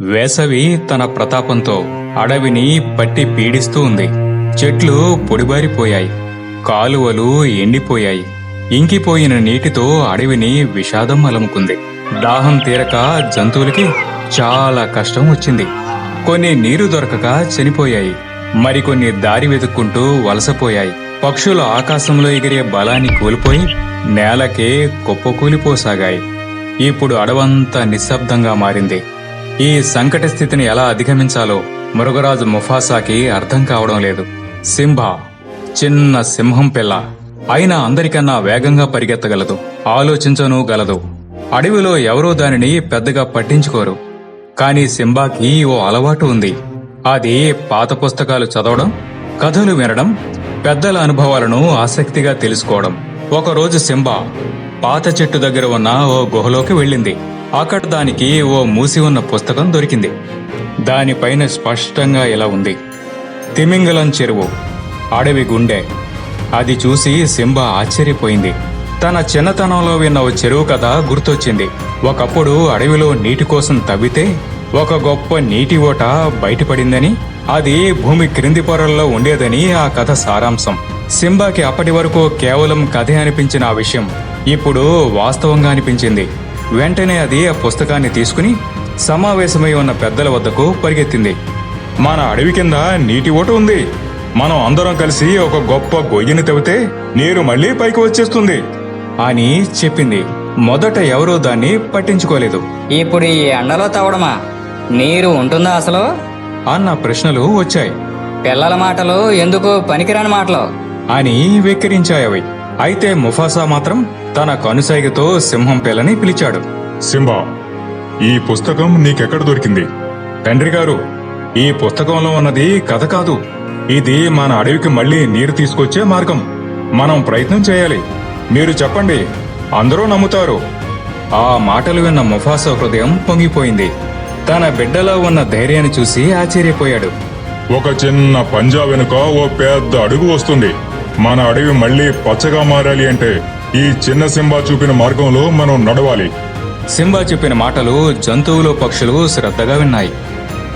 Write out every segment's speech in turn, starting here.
వేసవి తన ప్రతాపంతో అడవిని పట్టి పీడిస్తూ ఉంది. చెట్లు పొడిబారిపోయాయి. కాలువలు ఎండిపోయాయి. ఇంకిపోయిన నీటితో అడవిని విషాదం అలముకుంది. దాహం తీరక జంతువులకి చాలా కష్టం వచ్చింది. కొన్ని నీరు దొరకక చనిపోయాయి. మరికొన్ని దారి వెతుక్కుంటూ వలసపోయాయి. పక్షులు ఆకాశంలో ఎగిరే బలాన్ని కోల్పోయి నేలకే కుప్పకూలిపోసాగాయి. ఇప్పుడు అడవంతా నిశ్శబ్దంగా మారింది. ఈ సంకట స్థితిని ఎలా అధిగమించాలో మృగరాజు ముఫాసాకి అర్థం కావడం లేదు. సింహ చిన్న సింహం పిల్ల అయినా అందరికన్నా వేగంగా పరిగెత్తగలదు ఆలోచించను గలదు. అడవిలో ఎవరూ దానిని పెద్దగా పట్టించుకోరు. కాని సింబాకి ఓ అలవాటు ఉంది. అది పాత పుస్తకాలు చదవడం కథలు వినడం పెద్దల అనుభవాలను ఆసక్తిగా తెలుసుకోవడం. ఒకరోజు సింబా పాత చెట్టు దగ్గర ఉన్న ఓ గుహలోకి వెళ్ళింది. అక్కడ దానికి ఓ మూసి ఉన్న పుస్తకం దొరికింది. దానిపైన స్పష్టంగా ఇలా ఉంది. తిమింగలం చెరువు అడవి గుండె. అది చూసి సింబా ఆశ్చర్యపోయింది. తన చిన్నతనంలో విన్న ఓ చెరువు కథ గుర్తొచ్చింది. ఒకప్పుడు అడవిలో నీటి కోసం తవ్వితే ఒక గొప్ప నీటి ఓట బయటపడిందని అది భూమి క్రింది పొరల్లో ఉండేదని ఆ కథ సారాంశం. సింబాకి అప్పటి వరకు కేవలం కథే అనిపించిన ఆ విషయం ఇప్పుడు వాస్తవంగా అనిపించింది. వెంటనే అది ఆ పుస్తకాన్ని తీసుకుని సమావేశమై ఉన్న పెద్దల వద్దకు పరిగెత్తింది. మన అడవి కింద నీటి ఓట ఉంది. మనం అందరం కలిసి ఒక గొప్ప గొయ్యిని తవ్వితే నీరు మళ్ళీ పైకి వచ్చేస్తుంది అని చెప్పింది. మొదట ఎవరూ దాన్ని పట్టించుకోలేదు. ఇప్పుడు ఈ ఎండలో తవ్వడమా? నీరు ఉంటుందా అసలు? అన్న ప్రశ్నలు వచ్చాయి. పిల్లల మాటలు ఎందుకు పనికిరాని మాటలు? అని వెక్కిరించాయవి అయితే ముఫాసా మాత్రం తన కనుసైగతో సింహం పిల్లని పిలిచాడు. సింబా ఈ పుస్తకం నీకెక్కడ దొరికింది? తండ్రి గారు ఈ పుస్తకంలో ఉన్నది కథ కాదు. ఇది మన అడవికి మళ్ళీ నీరు తీసుకొచ్చే మార్గం. మనం ప్రయత్నం చేయాలి. మీరు చెప్పండి అందరూ నమ్ముతారు. ఆ మాటలు విన్న ముఫాసా హృదయం పొంగిపోయింది. తన బిడ్డలో ఉన్న ధైర్యాన్ని చూసి ఆశ్చర్యపోయాడు. ఒక చిన్న పంజా వెనుక ఓ పెద్ద అడుగు వస్తుంది. మన అడవి మళ్ళీ పచ్చగా మారాలి అంటే ఈ చిన్న సింబా చూపిన మార్గంలో మనం నడవాలి. సింబా చెప్పిన మాటలు జంతువులు పక్షులు శ్రద్ధగా విన్నాయి.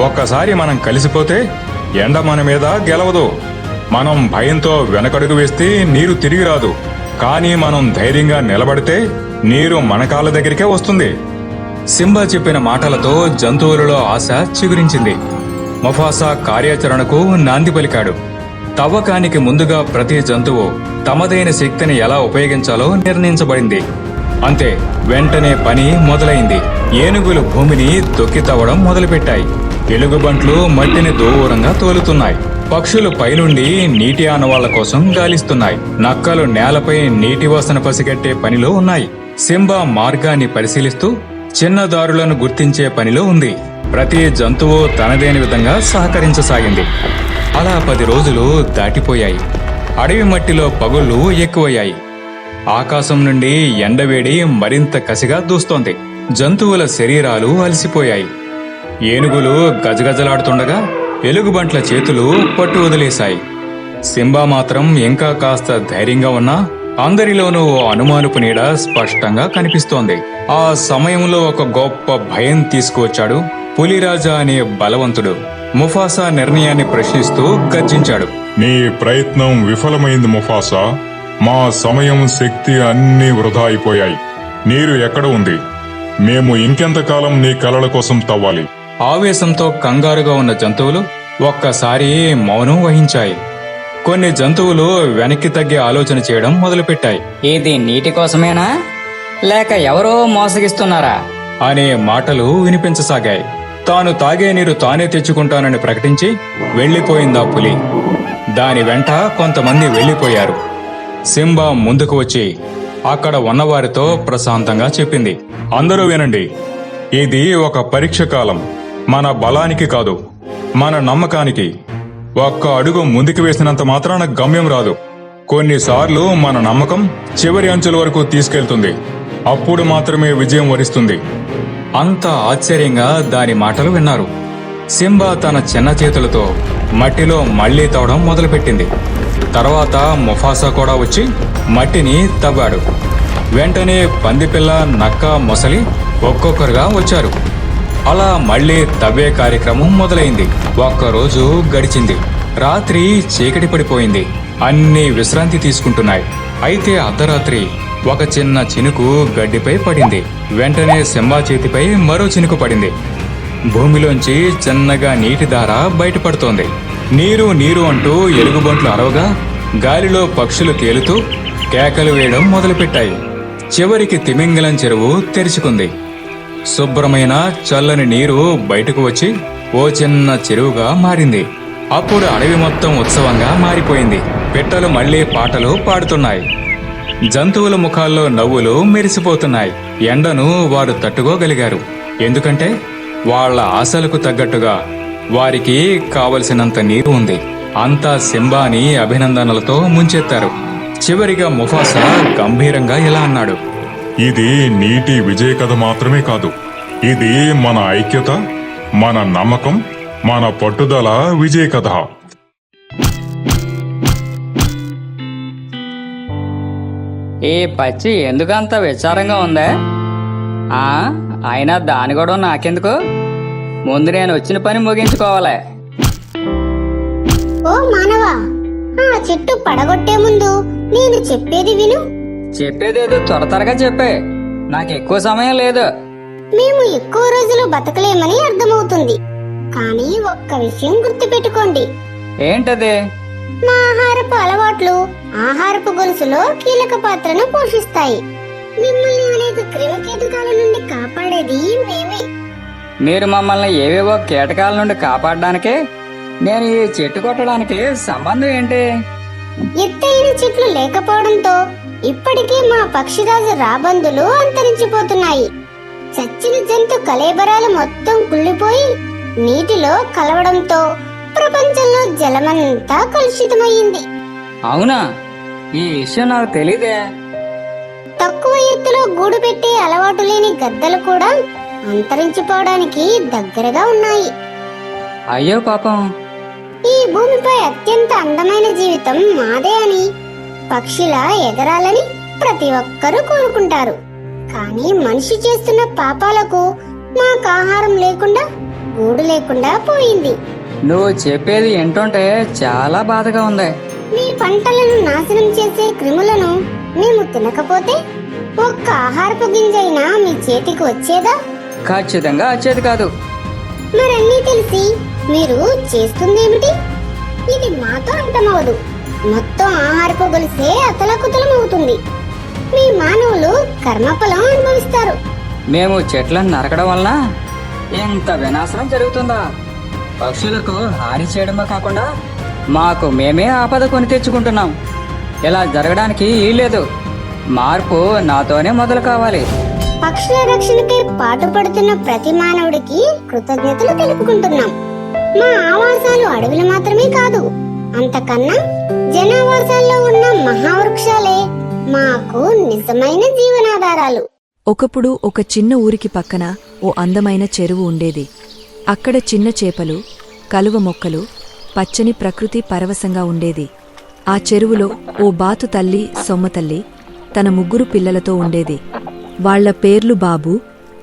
ఒక్కసారి మనం కలిసిపోతే ఎండ మన మీద గెలవదు. మనం భయంతో వెనకడుగు వేస్తే నీరు తిరిగి రాదు. కానీ మనం ధైర్యంగా నిలబడితే నీరు మన కాళ్ళ దగ్గరికే వస్తుంది. సింబా చెప్పిన మాటలతో జంతువులలో ఆశ చిగురించింది. మఫాసా కార్యాచరణకు నాంది పలికాడు. తవ్వకానికి ముందుగా ప్రతి జంతువు తమదైన శక్తిని ఎలా ఉపయోగించాలో నిర్ణయించబడింది. అంతే వెంటనే పని మొదలైంది. ఏనుగులు భూమిని దొక్కి తవ్వడం మొదలుపెట్టాయి. ఎలుగుబంట్లు మట్టిని దూరంగా తోలుతున్నాయి. పక్షులు పైనుండి నీటి ఆనవాళ్ళ కోసం గాలిస్తున్నాయి. నక్కలు నేలపై నీటి వాసన పసిగట్టే పనిలో ఉన్నాయి. సింబా మార్గాన్ని పరిశీలిస్తూ చిన్న దారులను గుర్తించే పనిలో ఉంది. ప్రతి జంతువు తనదైన విధంగా సహకరించసాగింది. అలా పది రోజులు దాటిపోయాయి. అడవి మట్టిలో పగుళ్ళు ఎక్కువయ్యాయి. ఆకాశం నుండి ఎండవేడి మరింత కసిగా దూస్తోంది. జంతువుల శరీరాలు అలసిపోయాయి. ఏనుగులు గజగజలాడుతుండగా ఎలుగుబంట్ల చేతులు పట్టు వదిలేశాయి. సింబా మాత్రం ఇంకా కాస్త ధైర్యంగా ఉన్నా అందరిలోనూ ఓ అనుమానపు నీడ స్పష్టంగా కనిపిస్తోంది. ఆ సమయంలో ఒక గొప్ప భయం తీసుకువచ్చాడు పులిరాజా అనే బలవంతుడు. ముఫాసా నిర్ణయాన్ని ప్రశ్నిస్తూ గర్జించాడు. నీ ప్రయత్నం విఫలమైంది ముఫాసా. మా సమయం శక్తి అన్నీ వృధా అయిపోయాయి. నీరు ఎక్కడ ఉంది? మేము ఇంకెంతకాలం నీ కలల కోసం తవ్వాలి? ఆవేశంతో కంగారుగా ఉన్న జంతువులు ఒక్కసారి మౌనం వహించాయి. కొన్ని జంతువులు వెనక్కి తగ్గే ఆలోచన చేయడం మొదలుపెట్టాయి. ఇది నీటి కోసమేనా? లేక ఎవరో మోసగిస్తున్నారా? అనే మాటలు వినిపించసాగాయి. తాను తాగే నీరు తానే తెచ్చుకుంటానని ప్రకటించి వెళ్ళిపోయిందా పులి. దాని వెంట కొంతమంది వెళ్ళిపోయారు సింబా ముందుకు వచ్చి అక్కడ ఉన్నవారితో ప్రశాంతంగా చెప్పింది. అందరూ వినండి. ఇది ఒక పరీక్ష కాలం. మన బలానికి కాదు మన నమ్మకానికి. ఒక్క అడుగు ముందుకు వేసినంత మాత్రాన గమ్యం రాదు. కొన్నిసార్లు మన నమ్మకం చివరి అంచుల వరకు తీసుకెళ్తుంది. అప్పుడు మాత్రమే విజయం వరిస్తుంది. అంత ఆశ్చర్యంగా దాని మాటలు విన్నారు. సింబా తన చిన్న చేతులతో మట్టిలో మళ్ళీ తవ్వడం మొదలుపెట్టింది. తర్వాత ముఫాసా కూడా వచ్చి మట్టిని తవ్వాడు. వెంటనే పందిపిల్ల నక్క మొసలి ఒక్కొక్కరుగా వచ్చారు. అలా మళ్ళీ తవ్వే కార్యక్రమం మొదలైంది. ఒక్కరోజు గడిచింది. రాత్రి చీకటి పడిపోయింది. అన్ని విశ్రాంతి తీసుకుంటున్నాయి. అయితే అర్ధరాత్రి ఒక చిన్న చినుకు గడ్డిపై పడింది. వెంటనే సింబా చేతిపై మరో చినుకు పడింది. భూమిలోంచి చిన్నగా నీటి దార బయటపడుతోంది. నీరు నీరు అంటూ ఎలుగుబంట్లు అరవగా గాలిలో పక్షులు తేలుతూ కేకలు వేయడం మొదలుపెట్టాయి. చివరికి తిమింగలం చెరువు తెరుచుకుంది. శుభ్రమైన చల్లని నీరు బయటకు వచ్చి ఓ చిన్న చెరువుగా మారింది. అప్పుడు అడవి మొత్తం ఉత్సవంగా మారిపోయింది. పిట్టలు మళ్ళీ పాటలు పాడుతున్నాయి. జంతువుల ముఖాల్లో నవ్వులు మెరిసిపోతున్నాయి. ఎండను వారు తట్టుకోగలిగారు. ఎందుకంటే వాళ్ళ ఆశలకు తగ్గట్టుగా వారికి కావలసినంత నీరు ఉంది. అంతా సింబాని అభినందనలతో ముంచెత్తారు. చివరిగా ముఫాసా గంభీరంగా ఇలా అన్నాడు. ఇది నీటి విజయ కథ మాత్రమే కాదు. ఇది మన ఐక్యత మన నమ్మకం మన పట్టుదల విజయ కథ. ఈ పచ్చి ఎందుకంత విచారంగా ఉందే? ఆ అయినా దాని కూడా నాకెందుకు? ముందు నేను వచ్చిన పని ముగించుకోవాలి. ఓ మానవా ఆ చెట్టు పడగొట్టే ముందు నేను చెప్పేది విను. చెప్పేదేదో త్వర త్వరగా చెప్పే. నాకు ఎక్కువ సమయం లేదు. మేము ఎక్కువ రోజులు బతకలేమని అర్థమవుతుంది. కానీ ఒక్క విషయం గుర్తుపెట్టుకోండి. ఏంటది? మా ఆహారపు అలవాట్లు ఆహారపు గొలుసులో కీలక పాత్రను పోషిస్తాయి. మిమ్మల్ని అనేక క్రిమికీటకాల నుండి కాపాడేది మేమే. మీరు మమ్మల్ని ఏవేవో కీటకాల నుండి కాపాడడానికే నేను ఈ చెట్టు కొట్టడానికి సంబంధం ఏంటి? ఎత్తైన చెట్లు లేకపోవడంతో ఇప్పటికీ మా పక్షిరాజు రాబందులు అంతరించిపోతున్నాయి. చచ్చిన జంతు కలేబరాలు మొత్తం కుళ్ళిపోయి నీటిలో కలవడంతో ప్రపంచంలో జలమంతా కలుషితమయ్యింది. అవునా? ఈ విషయం నాకు తెలీదే. తక్కువ ఎత్తులో గూడు పెట్టే అలవాటు లేని గద్దలు కూడా అంతరించిపోవడానికి దగ్గరగా ఉన్నాయి. అయ్యో పాపం. ఈ భూమిపై అత్యంత అందమైన జీవితం మాదే అని పక్షిలా ఎగరాలని ప్రతి ఒక్కరూ కోరుకుంటారు. కానీ మనిషి చేస్తున్న పాపాలకు మాకు ఆహారం లేకుండా గూడు లేకుండా పోయింది. నువ్వు చెప్పేది ఏంటంటే చాలా బాధగా ఉంది. మీ పంటలను నాశనం చేసే క్రిములను మేము తినకపోతే ఒక్క ఆహారపు గింజైనా మీ చేతికి వచ్చేదా? ఖచ్చితంగా వచ్చేది కాదు. మరన్నీ తెలిసి మీరు చేస్తుందేమిటి? ఇది మాతో అంతమవదు మొత్తం ఆహారపు గొలిసే అతలకుతలమవుతుంది. మీ మానవులు కర్మఫలం అనుభవిస్తారు. మేము చెట్లను నరకడం వలన ఇంత వినాశనం జరుగుతుందా? పక్షులకు హాని చేయడమే కాకుండా మాకు మేమే ఆపద కొని తెచ్చుకుంటున్నాం. ఇలా జరగడానికి లేదు. మార్పు నాతోనే మొదలు కావాలి. పక్షుల రక్షణకై పాటుపడుతున్న ప్రతి మానవుడికి కృతజ్ఞతలు తెలుపుకుంటున్నాం. మా ఆవాసాలు అడవులు మాత్రమే కాదు అంతకన్నా జనావాసాల్లో ఉన్న మహావృక్షాలే మాకు నిజమైన జీవనాధారాలు. ఒకప్పుడు ఒక చిన్న ఊరికి పక్కన ఓ అందమైన చెరువు ఉండేది. అక్కడ చిన్న చేపలు కలువ మొక్కలు పచ్చని ప్రకృతి పరవశంగా ఉండేది. ఆ చెరువులో ఓ బాతు తల్లి సొమ్మతల్లి తన ముగ్గురు పిల్లలతో ఉండేది. వాళ్ళ పేర్లు బాబు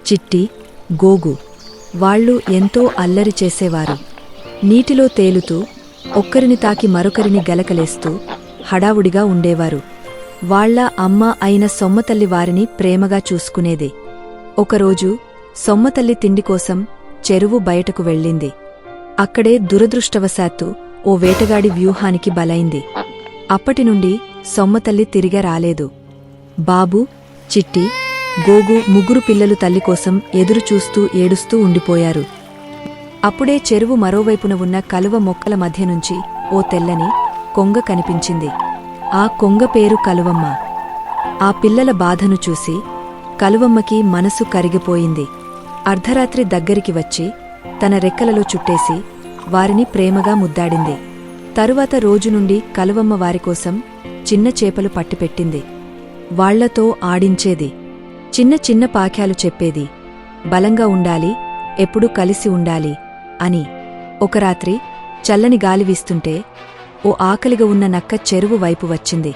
చిట్టి గోగు. వాళ్ళు ఎంతో అల్లరి చేసేవారు. నీటిలో తేలుతూ ఒక్కరిని తాకి మరొకరిని గలకలేస్తూ హడావుడిగా ఉండేవారు. వాళ్ళ అమ్మ అయిన సొమ్మతల్లి వారిని ప్రేమగా చూసుకునేది. ఒకరోజు సొమ్మతల్లి తిండి కోసం చెరువు బయటకు వెళ్ళింది. అక్కడే దురదృష్టవశాత్తు ఓ వేటగాడి వ్యూహానికి బలైంది. అప్పటినుండి సొమ్మతల్లి తిరిగ రాలేదు. బాబు చిట్టి గోగు ముగ్గురు పిల్లలు తల్లి కోసం ఎదురుచూస్తూ ఏడుస్తూ ఉండిపోయారు. అప్పుడే చెరువు మరోవైపున ఉన్న కలువ మొక్కల మధ్య నుంచి ఓ తెల్లని కొంగ కనిపించింది. ఆ కొంగ పేరు కలువమ్మ. ఆ పిల్లల బాధను చూసి కలువమ్మకి మనసు కరిగిపోయింది. అర్ధరాత్రి దగ్గరికి వచ్చి తన రెక్కలలో చుట్టేసి వారిని ప్రేమగా ముద్దాడింది. తరువాత రోజు నుండి కలువమ్మ వారికోసం చిన్న చేపలు పట్టిపెట్టింది. వాళ్ళతో ఆడించేది. చిన్న చిన్న పాఖ్యాలు చెప్పేది. బలంగా ఉండాలి ఎప్పుడూ కలిసి ఉండాలి అని. ఒక రాత్రి చల్లని గాలి వీస్తుంటే ఓ ఆకలిగా ఉన్న నక్క చెరువు వైపు వచ్చింది.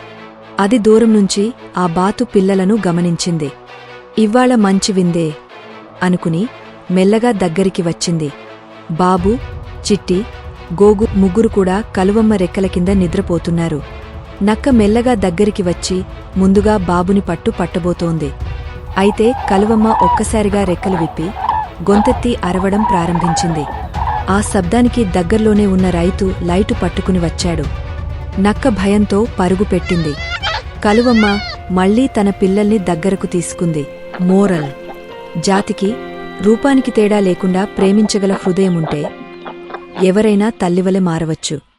అది దూరం నుంచి ఆ బాతు పిల్లలను గమనించింది. ఇవ్వాళ మంచి విందే అనుకుని మెల్లగా దగ్గరికి వచ్చింది. బాబు చిట్టి గోగు ముగ్గురు కూడా కలువమ్మ రెక్కల కింద నిద్రపోతున్నారు. నక్క మెల్లగా దగ్గరికి వచ్చి ముందుగా బాబుని పట్టు పట్టబోతోంది. అయితే కలువమ్మ ఒక్కసారిగా రెక్కలు విప్పి గొంతెత్తి అరవడం ప్రారంభించింది. ఆ శబ్దానికి దగ్గర్లోనే ఉన్న రైతు లైటు పట్టుకుని వచ్చాడు. నక్క భయంతో పరుగు పెట్టింది. కలువమ్మ మళ్ళీ తన పిల్లల్ని దగ్గరకు తీసుకుంది. మోరల్ జాతికి రూపానికి తేడా లేకుండా ప్రేమించగల హృదయముంటే ఎవరైనా తల్లివలె మారవచ్చు.